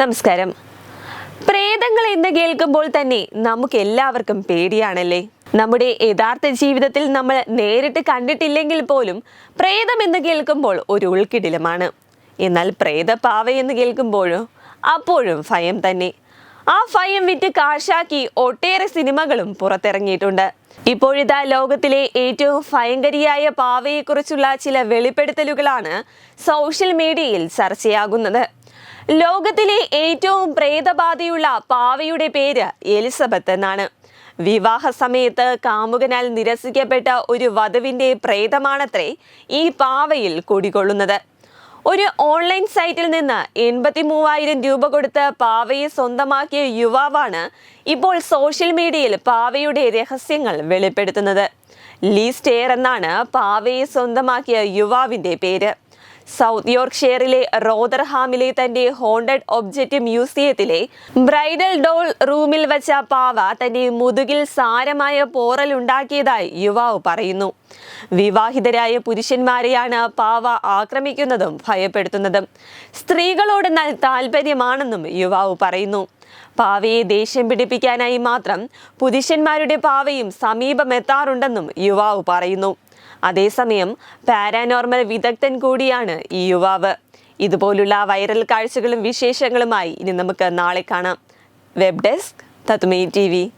നമസ്കാരം. പ്രേതങ്ങൾ എന്ന് കേൾക്കുമ്പോൾ തന്നെ നമുക്ക് എല്ലാവർക്കും പേടിയാണല്ലേ? നമ്മുടെ യഥാർത്ഥ ജീവിതത്തിൽ നമ്മൾ നേരിട്ട് കണ്ടിട്ടില്ലെങ്കിൽ പോലും പ്രേതം എന്ന് കേൾക്കുമ്പോൾ ഒരു ഉൾക്കിടിലമാണ്. എന്നാൽ പ്രേതപ്പാവ എന്ന് കേൾക്കുമ്പോഴോ അപ്പോഴും ഭയം തന്നെ. ആ ഭയം വിറ്റ് കാശാക്കി ഒട്ടേറെ സിനിമകളും പുറത്തിറങ്ങിയിട്ടുണ്ട്. ഇപ്പോഴിതാ ലോകത്തിലെ ഏറ്റവും ഭയങ്കരിയായ പാവയെക്കുറിച്ചുള്ള ചില വെളിപ്പെടുത്തലുകളാണ് സോഷ്യൽ മീഡിയയിൽ ചർച്ചയാകുന്നത്. ലോകത്തിലെ ഏറ്റവും പ്രേതബാധയുള്ള പാവയുടെ പേര് എലിസബത്ത് എന്നാണ്. വിവാഹ സമയത്ത് കാമുകനാൽ നിരസിക്കപ്പെട്ട ഒരു വധുവിന്റെ പ്രേതമാണത്രേ ഈ പാവയിൽ കുടികൊള്ളുന്നത്. ഒരു ഓൺലൈൻ സൈറ്റിൽ നിന്ന് എൺപത്തി മൂവായിരം രൂപ കൊടുത്ത് പാവയെ സ്വന്തമാക്കിയ യുവാവാണ് ഇപ്പോൾ സോഷ്യൽ മീഡിയയിൽ പാവയുടെ രഹസ്യങ്ങൾ വെളിപ്പെടുത്തുന്നത്. ലീസ്റ്റ് എയർ എന്നാണ് പാവയെ സ്വന്തമാക്കിയ യുവാവിന്റെ പേര്. സൗത്ത് യോർക്ക്ഷെയറിലെ റോദർഹാമിലെ തന്റെ ഹോണ്ടഡ് ഒബ്ജക്റ്റ് മ്യൂസിയത്തിലെ ബ്രൈഡൽ ഡോൾ റൂമിൽ വച്ച പാവ തന്റെ മുതുകിൽ സാരമായ പോറൽ ഉണ്ടാക്കിയതായി യുവാവ് പറയുന്നു. വിവാഹിതരായ പുരുഷന്മാരെയാണ് പാവ ആക്രമിക്കുന്നതും ഭയപ്പെടുത്തുന്നതും. സ്ത്രീകളോട് താല്പര്യമാണെന്നും യുവാവ് പറയുന്നു. പാവയെ ദേഷ്യം പിടിപ്പിക്കാനായി മാത്രം പുരുഷന്മാരുടെ പാവയും സമീപമെത്താറുണ്ടെന്നും യുവാവ് പറയുന്നു. അതേസമയം പാരാനോർമൽ വിദഗ്ധൻ കൂടിയാണ് ഈ യുവാവ്. ഇതുപോലുള്ള വൈറൽ കാഴ്ചകളും വിശേഷങ്ങളുമായി ഇനി നമുക്ക് നാളെ കാണാം. Web desk തത്മേ T